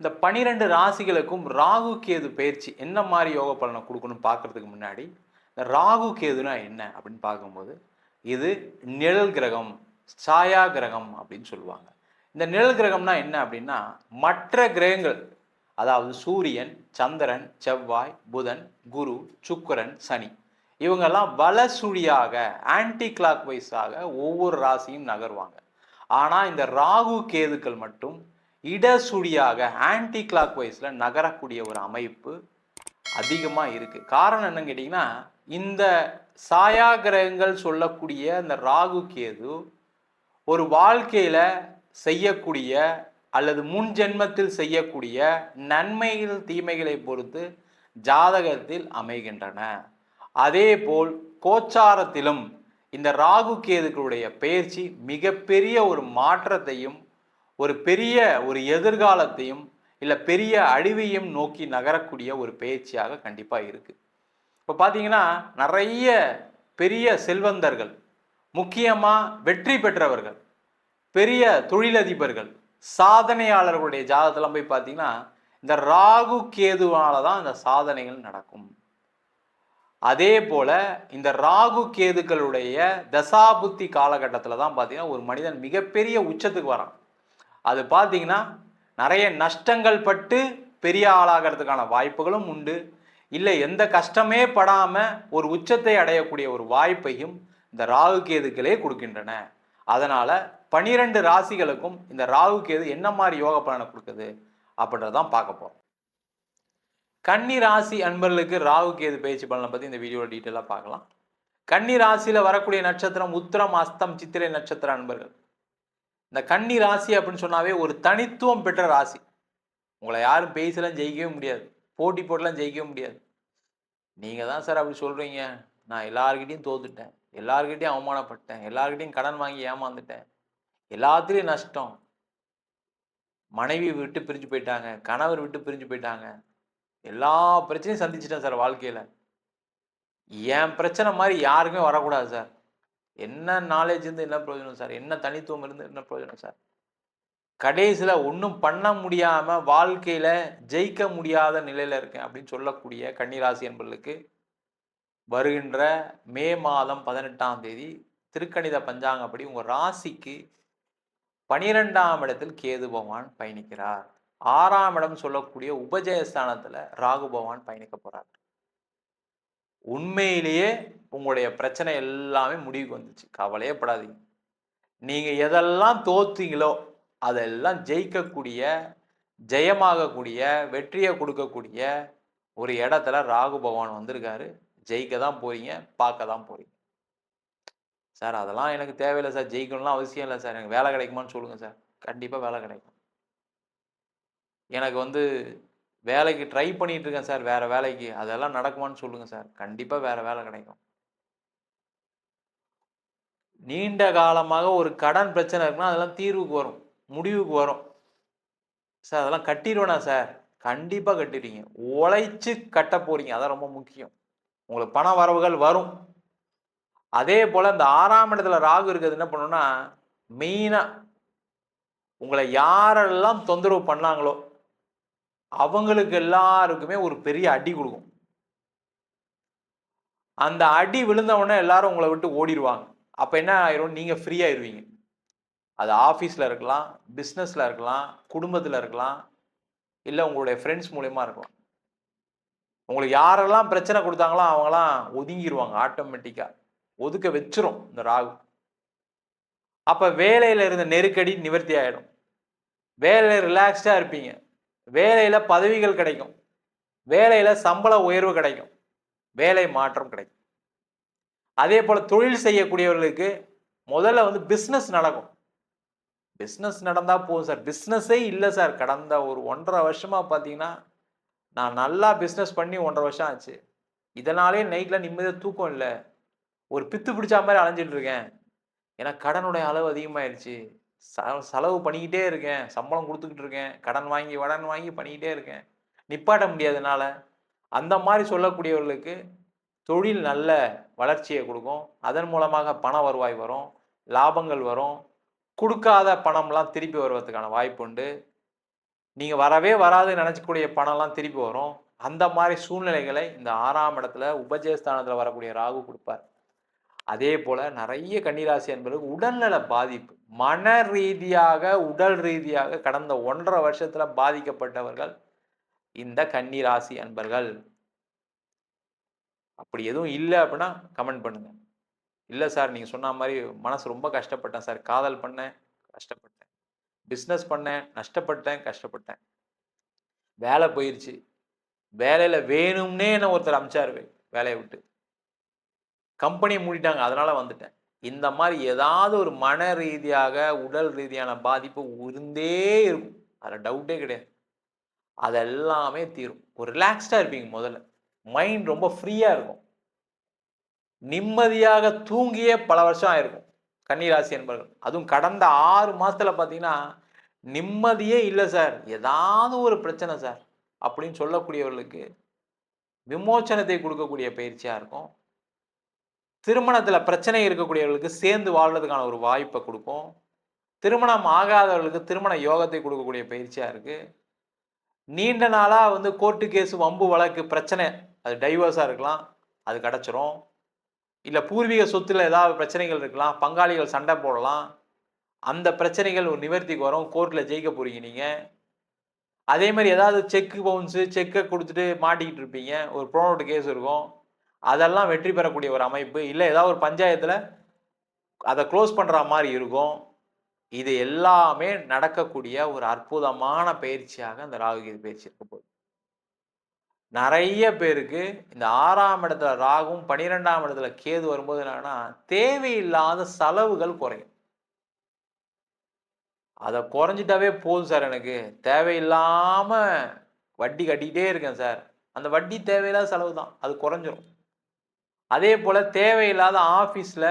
இந்த பனிரெண்டு ராசிகளுக்கும் ராகு கேது பயிற்சி என்ன மாதிரி யோக பலனை கொடுக்கணும் பார்க்கறதுக்கு முன்னாடி இந்த ராகு கேதுனா என்ன அப்படின்னு பார்க்கும்போது இது நிழல் கிரகம் சாயா கிரகம் அப்படின்னு சொல்லுவாங்க. இந்த நிழல் கிரகம்னா என்ன அப்படின்னா மற்ற கிரகங்கள் அதாவது சூரியன் சந்திரன் செவ்வாய் புதன் குரு சுக்கரன் சனி இவங்கெல்லாம் வலசுழியாக ஆன்டி கிளாக் வைஸாக ஒவ்வொரு ராசியும் நகர்வாங்க. ஆனால் இந்த ராகு கேதுக்கள் மட்டும் இடசுடியாக ஆன்டி கிளாக் வைஸில் நகரக்கூடிய ஒரு அமைப்பு அதிகமாக இருக்குது காரணம் என்னன்னு கேட்டிங்கன்னா இந்த சாயா கிரகங்கள் சொல்லக்கூடிய அந்த ராகு கேது ஒரு வாழ்க்கையில் செய்யக்கூடிய அல்லது முன் ஜென்மத்தில் செய்யக்கூடிய நன்மைகள் தீமைகளை பொறுத்து ஜாதகத்தில் அமைகின்றன. அதேபோல் கோச்சாரத்திலும் இந்த ராகு கேதுக்களுடைய பயிற்சி மிகப்பெரிய ஒரு மாற்றத்தையும் ஒரு பெரிய ஒரு எதிர்காலத்தையும் இல்லை பெரிய அழிவையும் நோக்கி நகரக்கூடிய ஒரு பயிற்சியாக கண்டிப்பாக இருக்குது இப்போ பார்த்தீங்கன்னா நிறைய பெரிய செல்வந்தர்கள் முக்கியமாக வெற்றி பெற்றவர்கள் பெரிய தொழிலதிபர்கள் சாதனையாளர்களுடைய ஜாதகத்தெல்லாம் போய் பார்த்தீங்கன்னா இந்த ராகு கேதுவால தான் இந்த சாதனைகள் நடக்கும். அதே போல் இந்த ராகு கேதுக்களுடைய தசாபுத்தி காலகட்டத்தில் தான் பார்த்தீங்கன்னா ஒரு மனிதன் மிகப்பெரிய உச்சத்துக்கு வரான். அது பார்த்தீங்கன்னா நிறைய நஷ்டங்கள் பட்டு பெரிய ஆளாகிறதுக்கான வாய்ப்புகளும் உண்டு. இல்லை எந்த கஷ்டமே படாமல் ஒரு உச்சத்தை அடையக்கூடிய ஒரு வாய்ப்பையும் இந்த ராகு கேதுக்களே கொடுக்கின்றன. அதனால் பனிரெண்டு ராசிகளுக்கும் இந்த ராகு கேது என்ன மாதிரி யோக பலனை கொடுக்குது அப்படின்றதான் பார்க்க போகிறோம் கன்னி ராசி அன்பர்களுக்கு ராகு கேது பயிற்சி பலனை பற்றி இந்த வீடியோவில் டீட்டெயிலாக பார்க்கலாம். கன்னி ராசியில் வரக்கூடிய நட்சத்திரம் உத்திரம் அஸ்தம் சித்திரை நட்சத்திர அன்பர்கள். இந்த கன்னி ராசி அப்படின்னு சொன்னாவே ஒரு தனித்துவம் பெற்ற ராசி. உங்களை யாரும் பேசலாம் ஜெயிக்கவே முடியாது. போட்டி போட்டுலாம் ஜெயிக்கவே முடியாது. நீங்கள் தான் சார் அப்படி சொல்கிறீங்க நான் எல்லாருக்கிட்டையும் தோத்துட்டேன். எல்லாருக்கிட்டையும் அவமானப்பட்டேன். எல்லாருக்கிட்டையும் கடன் வாங்கி ஏமாந்துட்டேன். எல்லாத்துலேயும் நஷ்டம். மனைவி விட்டு பிரிஞ்சு போயிட்டாங்க. கணவர் விட்டு பிரிஞ்சு போயிட்டாங்க. எல்லா பிரச்சனையும் சந்திச்சிட்டேன் சார் வாழ்க்கையில். என் பிரச்சனை மாதிரி யாருக்குமே வரக்கூடாது சார். என்ன நாலேஜ் இருந்து என்ன பிரயோஜனம் சார்? என்ன தனித்துவம் இருந்து என்ன பிரயோஜனம் சார்? கடைசியில் ஒன்றும் பண்ண முடியாமல் வாழ்க்கையில் ஜெயிக்க முடியாத நிலையில் இருக்கேன் அப்படின்னு சொல்லக்கூடிய கன்னிராசி என்பர்களுக்கு வருகின்ற மே மாதம் பதினெட்டாம் தேதி திருக்கணித பஞ்சாங்கப்படி உங்கள் ராசிக்கு பனிரெண்டாம் இடத்தில் கேது பகவான் பயணிக்கிறார். ஆறாம் இடம் சொல்லக்கூடிய உபஜயஸ்தானத்தில் ராகு பகவான் பயணிக்க போகிறார் உண்மையிலேயே உங்களுடைய பிரச்சனை எல்லாமே முடிவுக்கு வந்துச்சு. கவலையே படாதீங்க. நீங்கள் எதெல்லாம் தோத்தீங்களோ அதெல்லாம் ஜெயிக்கக்கூடிய ஜெயமாகக்கூடிய வெற்றியை கொடுக்கக்கூடிய ஒரு இடத்துல ராகு பகவான் வந்திருக்காரு. ஜெயிக்க தான் போறீங்க பார்க்க தான் போறீங்க. சார் அதெல்லாம் எனக்கு தேவையில்லை சார். ஜெயிக்கணும்லாம் அவசியம் இல்லை சார். எனக்கு வேலை கிடைக்குமான்னு சொல்லுங்க சார். கண்டிப்பாக வேலை கிடைக்கும். எனக்கு வந்து வேலைக்கு ட்ரை பண்ணிட்டு இருக்கேன் சார் வேற வேலைக்கு. அதெல்லாம் நடக்குமான்னு சொல்லுங்க சார். கண்டிப்பாக வேற வேலை கிடைக்கும். நீண்ட காலமாக ஒரு கடன் பிரச்சனை இருக்குன்னா அதெல்லாம் தீர்வுக்கு வரும். முடிவுக்கு வரும். சார் அதெல்லாம் கட்டிடுவேனா சார். கண்டிப்பாக கட்டிடுவீங்க. உழைச்சு கட்ட போறீங்க. அதான் ரொம்ப முக்கியம். உங்களுக்கு பண வரவுகள் வரும். அதே போல் இந்த ஆறாம் இடத்துல ராகு இருக்கிறது என்ன பண்ணுன்னா மெயினாக உங்களை யாரெல்லாம் தொந்தரவு பண்ணாங்களோ அவங்களுக்கு எல்லாருக்குமே ஒரு பெரிய அடி கொடுக்கும். அந்த அடி விழுந்தவுடனே எல்லாரும் உங்களை விட்டு ஓடிடுவாங்க. அப்போ என்ன ஆயிரும்? நீங்கள் ஃப்ரீயாயிருவீங்க அது ஆஃபீஸில் இருக்கலாம் பிஸ்னஸில் இருக்கலாம் குடும்பத்தில் இருக்கலாம் இல்லை உங்களுடைய ஃப்ரெண்ட்ஸ் மூலயமா இருக்கலாம். உங்களுக்கு யாரெல்லாம் பிரச்சனை கொடுத்தாங்களோ அவங்களாம் ஒதுங்கிடுவாங்க ஆட்டோமேட்டிக்காக ஒதுக்க வச்சிரும் இந்த ராகு. அப்போ வேலையில் இருந்த நெருக்கடி நிவர்த்தி ஆகிடும் வேலையில் ரிலாக்ஸ்டாக இருப்பீங்க. வேலையில் பதவிகள் கிடைக்கும். வேலையில் சம்பள உயர்வு கிடைக்கும். வேலை மாற்றம் கிடைக்கும். அதே போல் தொழில் செய்யக்கூடியவர்களுக்கு முதல்ல வந்து பிஸ்னஸ் நடக்கும். பிஸ்னஸ் நடந்தால் போதும் சார் பிஸ்னஸே இல்லை சார் கடந்த ஒரு ஒன்றரை வருஷமாக பார்த்தீங்கன்னா நான் நல்லா பிஸ்னஸ் பண்ணி ஒன்றரை வருஷம் ஆச்சு. இதனாலே நைட்டில் நிம்மதியாக தூக்கம் இல்லை. ஒரு பித்து பிடிச்ச மாதிரி அலைஞ்சிட்டு இருக்கேன். ஏன்னா கடனுடைய அளவு அதிகமாயிருச்சு செலவு பண்ணிக்கிட்டே இருக்கேன். சம்பளம் கொடுத்துக்கிட்டு இருக்கேன். கடன் வாங்கி கடன் வாங்கி பண்ணிக்கிட்டே இருக்கேன். நிப்பாட்ட முடியாதனால அந்த மாதிரி சொல்லக்கூடியவர்களுக்கு தொழில் நல்ல வளர்ச்சியை கொடுக்கும். அதன் மூலமாக பண வருவாய் வரும். லாபங்கள் வரும். கொடுக்காத பணம்லாம் திருப்பி வருவதற்கான வாய்ப்பு உண்டு. நீங்கள் வரவே வராதுன்னு நினச்சக்கூடிய பணம்லாம் திருப்பி வரும். அந்த மாதிரி சூழ்நிலைகளை இந்த ஆறாம் இடத்துல உபஜயஸ்தானத்தில் வரக்கூடிய ராகு கொடுப்பார். அதே போல் நிறைய கன்னிராசி என்பது உடல்நல பாதிப்பு. மன ரீதியாக உடல் ரீதியாக கடந்த ஒன்றரை வருஷத்தில் பாதிக்கப்பட்டவர்கள் இந்த கன்னிராசி அன்பர்கள். அப்படி எதுவும் இல்லை அப்படின்னா கமெண்ட் பண்ணுங்க. இல்லை சார் நீங்கள் சொன்ன மாதிரி மனசு ரொம்ப கஷ்டப்பட்டேன் சார். காதல் பண்ணேன் கஷ்டப்பட்டேன். பிஸ்னஸ் பண்ணேன் நஷ்டப்பட்டேன் கஷ்டப்பட்டேன். வேலை போயிடுச்சு வேலையில் வேணும்னே என்ன ஒருத்தர் அமிச்சாரு. வேலையை விட்டு. கம்பெனியை மூடிட்டாங்க. அதனால வந்துட்டேன். இந்த மாதிரி ஏதாவது ஒரு மன ரீதியாக உடல் ரீதியான பாதிப்பு இருந்தே இருக்கும். அதில் டவுட்டே கிடையாது. அதெல்லாமே தீரும். ஒரு ரிலாக்ஸ்டாக இருப்பீங்க முதல்ல. மைண்ட் ரொம்ப ஃப்ரீயாக இருக்கும். நிம்மதியாக தூங்கியே பல வருஷம் ஆயிருக்கும். கன்னிராசி என்பவர்கள் அதுவும் கடந்த ஆறு மாதத்தில் பார்த்தீங்கன்னா நிம்மதியே இல்லை சார். ஏதாவது ஒரு பிரச்சனை சார். அப்படின்னு சொல்லக்கூடியவர்களுக்கு விமோச்சனத்தை கொடுக்கக்கூடிய பயிற்சியாக இருக்கும். திருமணத்தில் பிரச்சனை இருக்கக்கூடியவர்களுக்கு சேர்ந்து வாழ்றதுக்கான ஒரு வாய்ப்பை கொடுக்கும். திருமணம் ஆகாதவர்களுக்கு திருமண யோகத்தை கொடுக்கக்கூடிய பயிற்சியாக இருக்குது நீண்ட நாளாக வந்து கோர்ட்டு கேஸ் வம்பு வழக்கு பிரச்சனை அது டைவர்ஸாக இருக்கலாம் அது கிடச்சிரும். இல்லை பூர்வீக சொத்தில் ஏதாவது பிரச்சனைகள் இருக்கலாம் பங்காளிகள் சண்டை போடலாம். அந்த பிரச்சனைகள் ஒரு நிவர்த்திக்கு வரும். கோர்ட்டில் ஜெயிக்க போகிறீங்க நீங்கள் அதே மாதிரி ஏதாவது செக்கு பவுன்ஸு செக்கை கொடுத்துட்டு மாட்டிக்கிட்டு இருப்பீங்க. ஒரு ப்ரோனோட்டு கேஸ் இருக்கும். அதெல்லாம் வெற்றி பெறக்கூடிய ஒரு அமைப்பு. இல்லை ஏதாவது ஒரு பஞ்சாயத்தில் அதை க்ளோஸ் பண்ணுற மாதிரி இருக்கும். இது எல்லாமே நடக்கக்கூடிய ஒரு அற்புதமான பயிற்சியாக இந்த ராகுகீது பயிற்சி இருக்க போகுது. நிறைய பேருக்கு இந்த ஆறாம் இடத்துல ராகும் பனிரெண்டாம் இடத்துல கேது வரும்போது என்னன்னா தேவையில்லாத செலவுகள் குறையும். அதை குறைஞ்சிட்டாவே போதும் சார் எனக்கு. தேவையில்லாமல் வட்டி கட்டிக்கிட்டே இருக்கேன் சார். அந்த வட்டி தேவையில்லாத செலவு தான். அது குறைஞ்சிரும். அதே போல் தேவையில்லாத ஆஃபீஸில்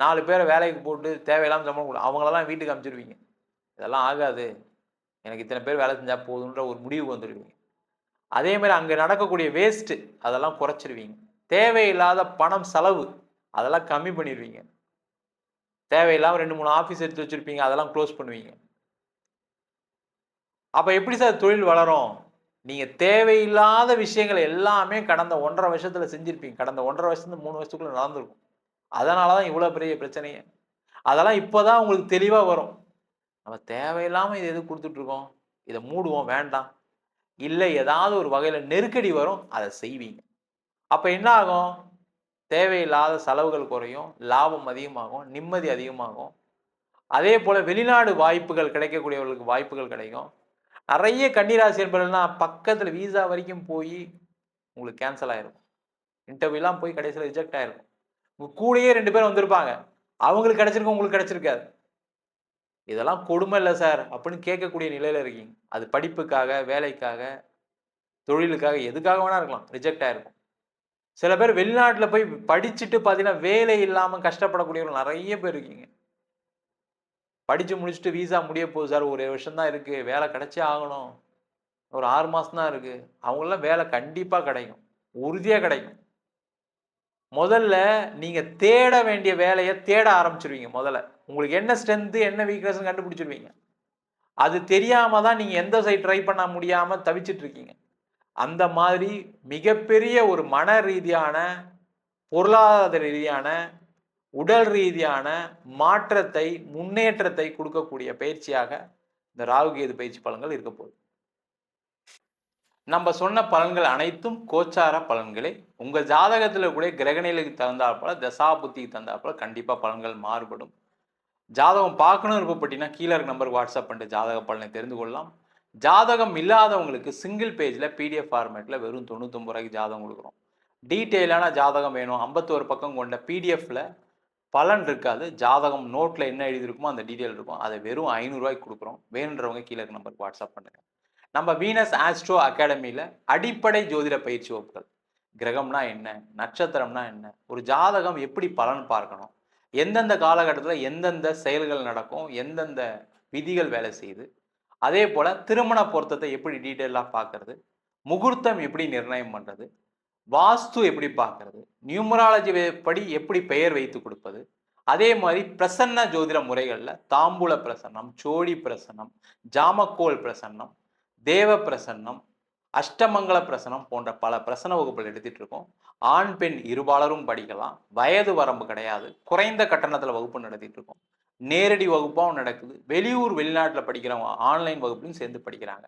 நாலு பேரை வேலைக்கு போட்டு தேவையில்லாமல் சம்பளம் கொடு அவங்களெல்லாம் வீட்டுக்கு அமைச்சிருவீங்க. இதெல்லாம் ஆகாது. எனக்கு இத்தனை பேர் வேலை செஞ்சால் போதுன்ற ஒரு முடிவுக்கு வந்துடுவீங்க அதே மாதிரி அங்கே நடக்கக்கூடிய வேஸ்ட்டு அதெல்லாம் குறைச்சிருவீங்க. தேவையில்லாத பணம் செலவு அதெல்லாம் கம்மி பண்ணிடுவீங்க தேவையில்லாமல் ரெண்டு மூணு ஆஃபீஸ் எடுத்து வச்சுருப்பீங்க அதெல்லாம் க்ளோஸ் பண்ணுவீங்க. அப்போ எப்படி சார் தொழில் வளரும்? நீங்கள் தேவையில்லாத விஷயங்கள் எல்லாமே கடந்த ஒன்றரை வருஷத்தில் செஞ்சுருப்பீங்க. கடந்த ஒன்றரை வருஷத்துல மூணு வருஷத்துக்குள்ள நடந்திருக்கும். அதனால தான் இவ்வளோ பெரிய பிரச்சனையே. அதெல்லாம் இப்போ தான் உங்களுக்கு தெளிவாக வரும். நம்ம தேவையில்லாமல் இது எது கொடுத்துட்ருக்கோம் இதை மூடுவோம் வேண்டாம். இல்லை ஏதாவது ஒரு வகையில் நெருக்கடி வரும் அதை செய்வீங்க. அப்போ என்ன ஆகும்? தேவையில்லாத செலவுகள் குறையும் லாபம் அதிகமாகும் நிம்மதி அதிகமாகும். அதே போல் வெளிநாடு வாய்ப்புகள் கிடைக்கக்கூடியவர்களுக்கு வாய்ப்புகள் கிடைக்கும். நிறைய கன்னிராசி என்பவர்கள்லாம் பக்கத்தில் வீசா வரைக்கும் போய் உங்களுக்கு கேன்சல் ஆயிரும். இன்டர்வியூலாம் போய் கடைசியில் ரிஜெக்ட் ஆயிருக்கும். உங்கள் கூடயே ரெண்டு பேரும் வந்திருப்பாங்க. அவங்களுக்கு கிடச்சிருக்கும் உங்களுக்கு கிடச்சிருக்காது. இதெல்லாம் கொடுமை இல்லை சார் அப்படின்னு கேட்கக்கூடிய நிலையில் இருக்கீங்க. அது படிப்புக்காக வேலைக்காக தொழிலுக்காக எதுக்காக வேணா இருக்கலாம். ரிஜெக்ட் ஆயிருக்கும். சில பேர் வெளிநாட்டில் போய் படிச்சுட்டு பார்த்தீங்கன்னா வேலை இல்லாமல் கஷ்டப்படக்கூடியவர்கள் நிறைய பேர் இருக்கீங்க. படித்து முடிச்சுட்டு வீசா முடிய போகுது சார். ஒரு வருஷம் தான் இருக்குது வேலை கிடைச்சே ஆகணும். ஒரு ஆறு மாதம் தான் இருக்குது அவங்களாம் வேலை கண்டிப்பாக கிடைக்கும். உறுதியாக கிடைக்கும். முதல்ல நீங்கள் தேட வேண்டிய வேலையை தேட ஆரம்பிச்சிருவீங்க முதல்ல. உங்களுக்கு என்ன ஸ்ட்ரென்த்து என்ன வீக்னஸ் கண்டுபிடிச்சிருவீங்க. அது தெரியாமல் தான் நீங்கள் எந்த சைட் ட்ரை பண்ண முடியாமல் தவிச்சிட்டு இருக்கீங்க. அந்த மாதிரி மிகப்பெரிய ஒரு மன ரீதியான பொருளாதார ரீதியான உடல் ரீதியான மாற்றத்தை முன்னேற்றத்தை கொடுக்கக்கூடிய பயிற்சியாக இந்த ராகுகேது பயிற்சி பலன்கள் இருக்க போகுது. நம்ம சொன்ன பலன்கள் அனைத்தும் கோச்சார பலன்களே. உங்கள் ஜாதகத்தில் கூட கிரகநிலைக்கு தகுந்தாற்போல தசா புத்திக்கு தகுந்தாற்போல கண்டிப்பாக பலன்கள் மாறுபடும். ஜாதகம் பார்க்கணும் விருப்பப்பட்டீங்கன்னா கீழே இருக்க நம்பருக்கு வாட்ஸ்அப் பண்ணிட்டு ஜாதக பலனை தெரிந்து கொள்ளலாம். ஜாதகம் இல்லாதவங்களுக்கு சிங்கிள் பேஜில் பிடிஎஃப் ஃபார்மேட்டில் வெறும் தொண்ணூத்தொம்பது ரூபாய்க்கு ஜாதகம் கொடுக்குறோம். டீட்டெயிலான ஜாதகம் வேணும். ஐம்பத்தோரு பக்கம் கொண்ட பிடிஎஃப்ல பலன் இருக்காது. ஜாதகம் நோட்டில் என்ன எழுதியிருக்குமோ அந்த டீட்டெயில் இருக்கும். அதை வெறும் ஐநூறுரூவாய்க்கு கொடுக்குறோம். வேணுன்றவங்க கீழே இருக்க நம்பருக்கு வாட்ஸ்அப் பண்ணுங்கள் நம்ம வீனஸ் ஆஸ்ட்ரோ அகாடமியில் அடிப்படை ஜோதிட பயிற்சி வகுப்புகள். கிரகம்னா என்ன? நட்சத்திரம்னா என்ன? ஒரு ஜாதகம் எப்படி பலன் பார்க்கணும்? எந்தெந்த காலகட்டத்தில் எந்தெந்த செயல்கள் நடக்கும்? எந்தெந்த விதிகள் வேலை செய்யுது? அதே போல் திருமண பொருத்தத்தை எப்படி டீட்டெயிலாக பார்க்கறது? முகூர்த்தம் எப்படி நிர்ணயம் பண்ணுறது வாஸ்து எப்படி பார்க்கறது? நியூமராலஜி படி எப்படி பெயர் வைத்து கொடுப்பது? அதே மாதிரி பிரசன்ன ஜோதிட முறைகளில் தாம்பூல பிரசன்னம் சோழி பிரசன்னம் ஜாமக்கோல் பிரசன்னம் தேவ பிரசன்னம் அஷ்டமங்கல பிரசனம் போன்ற பல பிரசன வகுப்புகள் எடுத்துட்டு இருக்கோம். ஆண் பெண் இருபாலரும் படிக்கலாம். வயது வரம்பு கிடையாது. குறைந்த கட்டணத்தில் வகுப்பு நடத்திட்டு இருக்கோம். நேரடி வகுப்பாகவும் நடக்குது. வெளியூர் வெளிநாட்டில் படிக்கிறவங்க ஆன்லைன் வகுப்புலையும் சேர்ந்து படிக்கிறாங்க.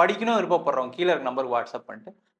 படிக்கணும் விருப்பப்படுறவங்க கீழே நம்பர் வாட்ஸ்அப் பண்ணிட்டு